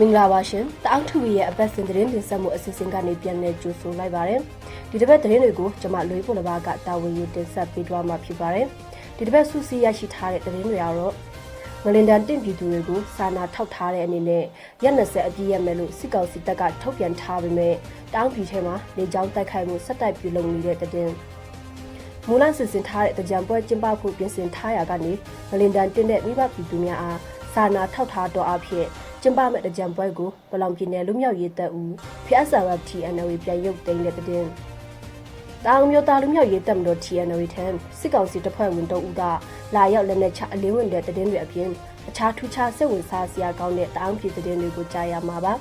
မင်္ဂလာပါရှင်တအောက်ထူရဲ့အပတ်စဉ်သတင်းတင်ဆက်မှုအစီအစဉ်ကနေပြန်လည်ကြိုဆိုလိုက်ပါတယ်ဒီတစ်ပတ်သတင်းတွေကိုကျွန်မလွေးပေါ်လဘာကတာဝန်ယူတင်ဆက်ပေးသွားမှာဖြစ်ပါတယ်ဒီတစ်ပတ်ဆုစီရရှိထားတဲ့သတင်းတွေကတော့ငလင်တန်တင့်ပြည်သူတွေကိုစာနာထောက်ထားတဲ့အနေနဲ့ရက်20အပြည့်ရမယ်လို့စစ်ကောင်စီတပ်ကထုတ်ပြန်ထားပေမဲ့တောင်းပြည်ထဲမှာလေကြောင်းတိုက်ခိုက်မှုဆက်တိုက်ပြုလုပ်နေတဲ့တဲ့မူလစစ်စင်ထားတဲ့ကြံပွဲကျင်းပဖို့ပြင်ဆင်ထားရာကနေငလင်တန်တင့်တဲ့မိဘပြည်သူများအားစာနာထောက်ထားတော်အဖြစ် ကျင်းပမဲ့ကြံပွဲကိုဘလောင်ပြည်နယ်လူမျိုးရေးတပ်ဦးဖျက်ဆာဝတ် TNL ပြန်ရုပ်သိမ်းတဲ့တဲ့တောင်မျိုးသားလူမျိုးရေးတပ်မတော် TNL ထံစစ်ကောင်စီတပ်ဖွဲ့ဝင်တို့ဦးကလာရောက်လက်နက်ချအလင်းဝင်တဲ့တဲ့တွေအပြင်အခြားထူးခြားစိတ်ဝင်စားစရာကောင်းတဲ့တောင်ပြည်တဲ့တွေကိုကြားရမှာပါ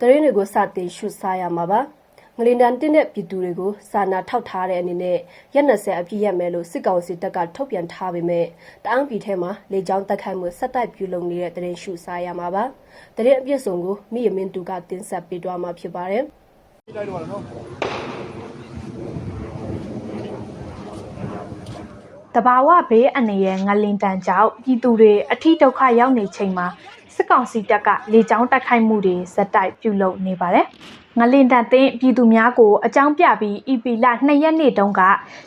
တရင်တွေကိုစတင်ရှုစားရမှာပါ ငလင်တန်တင်းတဲ့ပြည်သူတွေကိုစာနာထောက်ထားတဲ့အနေနဲ့ရက်20အပြည့်ရမယ်လို့စစ်ကောင်စီတပ်ကထုတ်ပြန်ထားပေမဲ့တအောင်းပြည်ထဲမှာလေကြောင်းတိုက်ခိုက်မှုဆက်တိုက်ပြုလုပ်နေတဲ့တရင်ရှုစားရမှာပါတရင်အပြည့်စုံကိုမိရမင်းသူကတင်ဆက်ပေးသွားမှာဖြစ်ပါတယ်တိုက်တော့နော်တဘာဝဘေးအနေရဲ့ငလင်တန်ကြောင့်ပြည်သူတွေအထိဒုက္ခရောက်နေချိန်မှာစစ်ကောင်စီတပ်ကလေကြောင်းတိုက်ခိုက်မှုတွေဇက်တိုက်ပြုလုပ်နေပါတယ်။ငလင်တန်သိန်းပြည်သူများကိုအကြောင်းပြပြီး EP လ2ရက်နေ့တုန်းက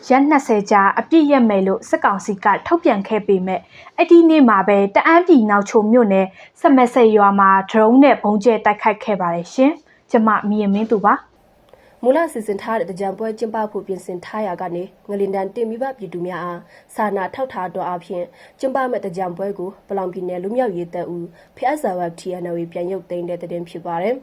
ရက်20ကြာအပြည့်ရက်မယ်လို့စစ်ကောင်စီကထုတ်ပြန်ခဲ့ပေမဲ့အဲ့ဒီနေ့မှာပဲတအန်းပြည်နောက်ချုံမြို့နယ်စမက်ဆက်ရွာမှာဒရုန်းနဲ့ဘုံကျဲတိုက်ခိုက်ခဲ့ပါတယ်ရှင်။ကျမမီယမင်းသူပါ။မူလစီစဉ်ထားတဲ့ကြံပွဲကျင်းပဖို့ပြင်ဆင်ထားရာကနေငလင်တန်တင်မိဘပြည်သူများအားစာနာထောက်ထားတော်အဖြစ်ကျင်းပမဲ့ကြံပွဲကိုပလောင်ပြည်နယ်လူမျိုးရေးတပ်ဦးဖျက်ဆာဝတ် TNL ပြန်ရုပ်သိမ်းတဲ့တဲ့တင်ဖြစ်ပါတယ်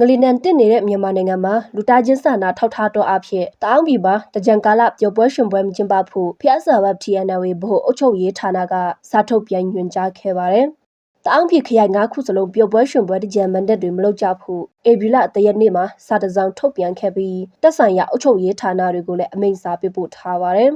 ငလီနန်တင့်နေတဲ့မြန်မာနိုင်ငံမှာလူသားချင်းစာနာထောက်ထားတော်အဖြစ်တောင်းပြည်ပါတကြံကာလပျော်ပွဲရှင်ပွဲမကျင်းပဖို့ဖျက်ဆာဝတ် TNL ဘို့အုပ်ချုပ်ရေးဌာနကစာထုတ်ပြန်ညွှန်ကြားခဲ့ပါတယ်တအောင်းပြည်ခရိုင်၅ခုစလုံးပျော်ပွဲရှင်ပွဲတကြံမန်တက်တွေမလုပ်ကြဖို့အေဘီလာတရက်နေ့မှာစာတစောင်းထုတ်ပြန်ခဲ့ပြီးတက်ဆိုင်ရာအုပ်ချုပ်ရေးဌာနတွေကိုလည်းအမိန့်စာပေးပို့ထားပါတယ်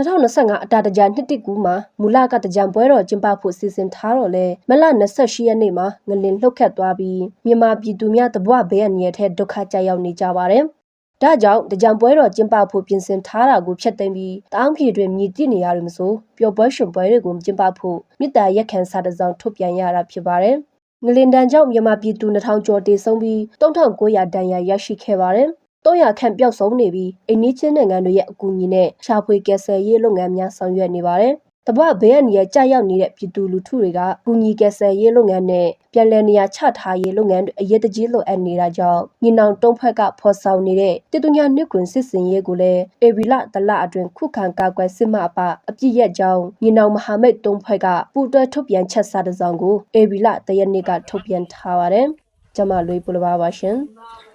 2025အတာတကြနှစ်တိကူမှာမူလကတကြံပွဲတော်ကျင်းပဖို့စီစဉ်ထားတော့လဲမလ28ရက်နေ့မှာငလင်လှုပ်ခတ်သွားပြီးမြန်မာပြည်သူများတဘွဘေးအန္တရာယ်ထဲဒုက္ခကြရောက်နေကြပါတယ်။ဒါကြောင့်တကြံပွဲတော်ကျင်းပဖို့ပြင်ဆင်ထားတာကိုဖျက်သိမ်းပြီးတောင်းဖြေတွင်မြည်တည်နေရရမစို့ပျော်ပွဲရှင်ပွဲတွေကိုကျင်းပဖို့မြစ်တာရက်ခံစာတစောင်းထုတ်ပြန်ရတာဖြစ်ပါတယ်။ငလင်တန်ကြောင့်မြန်မာပြည်သူ2000ကျော်တေဆုံးပြီး3900ဒဏ်ရာရရှိခဲ့ပါတယ်။ 300ခန့်ပျောက်ဆုံးနေပြီးအိန္ဒိချင်းနိုင်ငံတွေရဲ့အကူအညီနဲ့ရှာဖွေကယ်ဆယ်ရေးလုပ်ငန်းများဆောင်ရွက်နေပါတယ်။တပွဘေးအန္တရာယ်ကြာရောက်နေတဲ့ပြည်သူလူထုတွေကကူညီကယ်ဆယ်ရေးလုပ်ငန်းနဲ့ပြည်내နေရာချထားရေးလုပ်ငန်းတွေအရေးတကြီးလိုအပ်နေတာကြောင့်ညီနောင်တုံးဖက်ကဖော်ဆောင်နေတဲ့တည်သူညာနှစ်ခွင်စစ်စင်ရေးကိုလည်းအေဗီလတလအတွင်ခုခံကာကွယ်စစ်မှအပအပြည့်ရက်ကြောင်းညီနောင်မဟာမိတ်တုံးဖက်ကပူတွဲထုတ်ပြန်ချက်စာတစ်စောင်ကိုအေဗီလတရက်နေ့ကထုတ်ပြန်ထားပါတယ်။ကျမလွေးပလပါပါရှင်။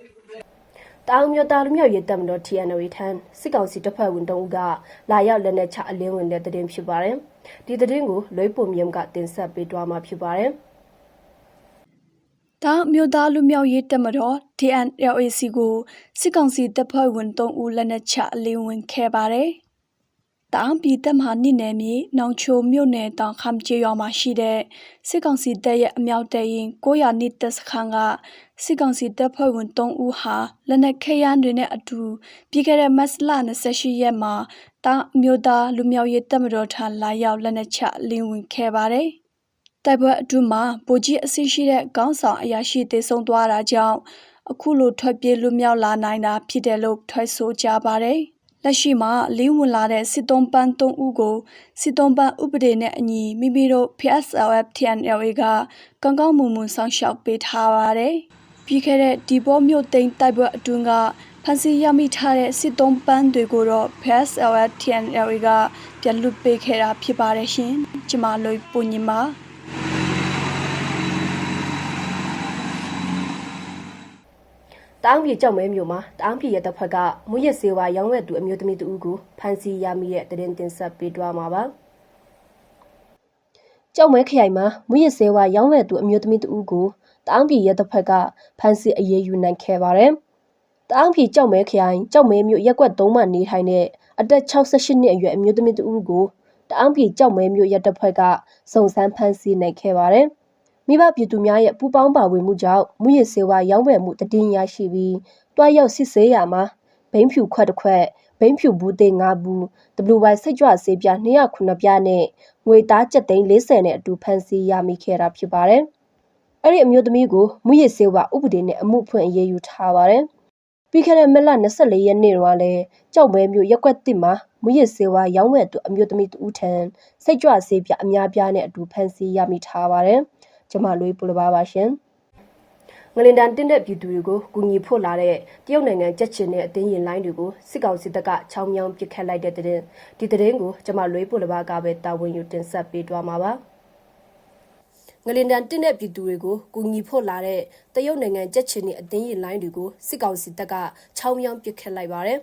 တောင်မြို့သားလူမျိုးရေးတပ်မတော် TNL ထံစစ်ကောင်စီတပ်ဖွဲ့ဝင်တုံးကလာရောက်လက်နက်ချအလင်းဝင်တဲ့တရင်ဖြစ်ပါတယ်။ဒီတရင်ကိုလွေးပုံမြုံကတင်ဆက်ပေးသွားမှာဖြစ်ပါတယ်။တောင်မြို့သားလူမျိုးရေးတက်မတော် TNLAC ကိုစစ်ကောင်စီတပ်ဖွဲ့ဝင်3ဦးလက်နက်ချအလင်းဝင်ခဲ့ပါတယ်။ တောင်ပြည်တပ်မဟာနိနယ်မြေနောင်ချိုမြို့နယ်တောင်ခမ်ကျေးရွာမှာရှိတဲ့စစ်ကောင်စီတပ်ရဲ့အမြောက်တပ်ရင်900နှစ်တပ်စခန်းကစစ်ကောင်စီတပ်ဖွဲ့ဝင်3ဦးဟာလက်နက်ခဲယမ်းတွေနဲ့အတူပြီးခဲ့တဲ့မတ်လ28ရက်မှာတောင်မြို့သားလူမျိုးရေးတပ်မတော်ထံလာရောက်လက်နက်ချလင်းဝင်ခဲ့ပါတယ်။တိုက်ပွဲအတွင်းမှာဗိုလ်ကြီးအဆင့်ရှိတဲ့ကောင်းဆောင်အရာရှိတေဆုံးသွားတာကြောင့်အခုလိုထွက်ပြေးလွတ်မြောက်လာနိုင်တာဖြစ်တယ်လို့ထွက်ဆိုကြပါတယ်။ လက်ရှိမှာလင်းဝင်လာတဲ့စစ်တုံးပန်း၃ဦးကိုစစ်တုံးပန်းဥပဒေနဲ့အညီမိမိတို့ PSLF TNLA ကကောင်းကောင်းမွန်မွန်ဆောင်ရှောက်ပေးထားပါတယ်။ပြီးခဲ့တဲ့ဒီဘောမြို့သိမ်းတိုက်ပွဲအတွင်းကဖန်စီရမိထားတဲ့စစ်တုံးပန်းတွေကိုတော့ PSLF TNLA ကပြန်လွတ်ပေးခဲ့တာဖြစ်ပါတယ်ရှင်။ကျမလိုပုံညီမှာ တောင်းပြည်ကြောက်မဲမျိုးမှာတောင်းပြည်ရဲ့တပ်ဖက်ကမွေးရစေဝါရောင်းဝဲသူအမျိုးသမီးတူဦးကိုဖမ်းဆီးရမိတဲ့တရင်တင်ဆက်ပေးသွားမှာပါကြောက်မဲခရိုင်မှာမွေးရစေဝါရောင်းဝဲသူအမျိုးသမီးတူဦးကိုတောင်းပြည်ရဲ့တပ်ဖက်ကဖမ်းဆီးအရေးယူနိုင်ခဲ့ပါတယ်တောင်းပြည်ကြောက်မဲခရိုင်ကြောက်မဲမျိုးရက်ကွက်၃မှာနေထိုင်တဲ့အသက်68နှစ်အရွယ်အမျိုးသမီးတူဦးကိုတောင်းပြည်ကြောက်မဲမျိုးရက်တပ်ဖက်ကစုံစမ်းဖမ်းဆီးနိုင်ခဲ့ပါတယ် မိဘပြည်သူများရဲ့ပူးပေါင်းပါဝင်မှုကြောင့်မူရစေဝါရောင်းဝယ်မှုတည်င်းရရှိပြီးတွားရောက်စစ်ဆေးရမှာဘိန်းဖြူခွက်တစ်ခွက်ဘိန်းဖြူဘူးသေး၅ဘူး WY စိတ်ကြွဆေးပြ209ပြားနဲ့ငွေသားကျပ်သိန်း40နဲ့အတူဖမ်းဆီးရမိခဲ့တာဖြစ်ပါတယ်။အဲ့ဒီအမျိုးသမီးကိုမူရစ်ဆေးဝါဥပဒေနဲ့အမှုဖွင့်အရေးယူထားပါတယ်။ပြီးခဲ့တဲ့မက်လ24ရက်နေ့တုန်းကလည်းကြောက်မဲမျိုးရက်ကွက်တစ်မှာမူရစ်ဆေးဝါရောင်းဝယ်သူအမျိုးသမီးတူထံစိတ်ကြွဆေးပြအများပြားနဲ့အတူဖမ်းဆီးရမိထားပါတယ်။ ကျမလွေးပူလပါပါရှင်။ငလင်တန်တင်းတဲ့ပြည်သူတွေကိုကူညီဖို့လာတဲ့တရုတ်နိုင်ငံကြက်ချင်တဲ့အသင်းရင်လိုင်းတွေကိုစစ်ကောင်စီတပ်ကချောင်းမြောင်းပစ်ခတ်လိုက်တဲ့တဲ့ဒီတဲ့ကိုကျမလွေးပူလပါကပဲတာဝန်ယူတင်ဆက်ပေးသွားမှာပါငလင်တန်တင်းတဲ့ပြည်သူတွေကိုကူညီဖို့လာတဲ့တရုတ်နိုင်ငံကြက်ချင်တဲ့အသင်းရင်လိုင်းတွေကိုစစ်ကောင်စီတပ်ကချောင်းမြောင်းပစ်ခတ်လိုက်ပါတယ်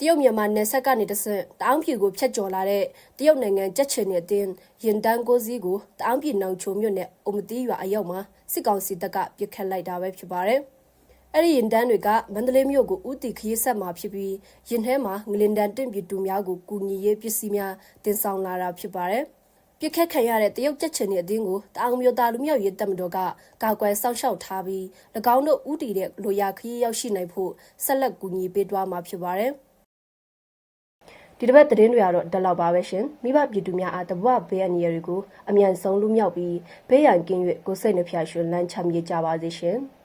တရုတ်မြန်မာနယ်စပ်ကနေတဆင့်တအောင်းပြည်ကိုဖျက်ကျော်လာတဲ့တရုတ်နိုင်ငံကြက်ချင်တဲ့အတင်းရင်တန်းကိုစီးကိုတအောင်းပြည်နောင်ချုံမြို့နယ်အုံမတီးရွာအရောက်မှာစစ်ကောင်စီတပ်ကပစ်ခတ်လိုက်တာပဲဖြစ်ပါတယ်။အဲ့ဒီရင်တန်းတွေကမန္တလေးမြို့ကိုဥတီခရီးဆက်မှာဖြစ်ပြီးရင်ထဲမှာငလင်တန်တင့်ပြည်သူများကိုကူညီရေးပစ္စည်းများတင်ဆောင်လာတာဖြစ်ပါတယ်။ပြစ်ခတ်ခံရတဲ့တရုတ်ကြက်ချင်တဲ့အတင်းကိုတအောင်မျိုးသားလူမျိုးရေးတပ်မတော်ကကာကွယ်စောင့်ရှောက်ထားပြီး၎င်းတို့ဥတီတဲ့လိုရာခရီးရောက်ရှိနိုင်ဖို့ဆက်လက်ကူညီပေးသွားမှာဖြစ်ပါတယ်။ ဒီတစ်ပတ်သတင်းတွေကတော့ဒီလောက်ပါပဲရှင်မိဘပြည်သူများအားတဘဝဘေးအန္တရာယ်တွေကိုအမြန်ဆုံးလွတ်မြောက်ပြီးဘေးရန်ကင်း၍ကိုယ်စိတ်နှဖျားရှင်လန်းချမ်းမြေကြပါစေရှင်။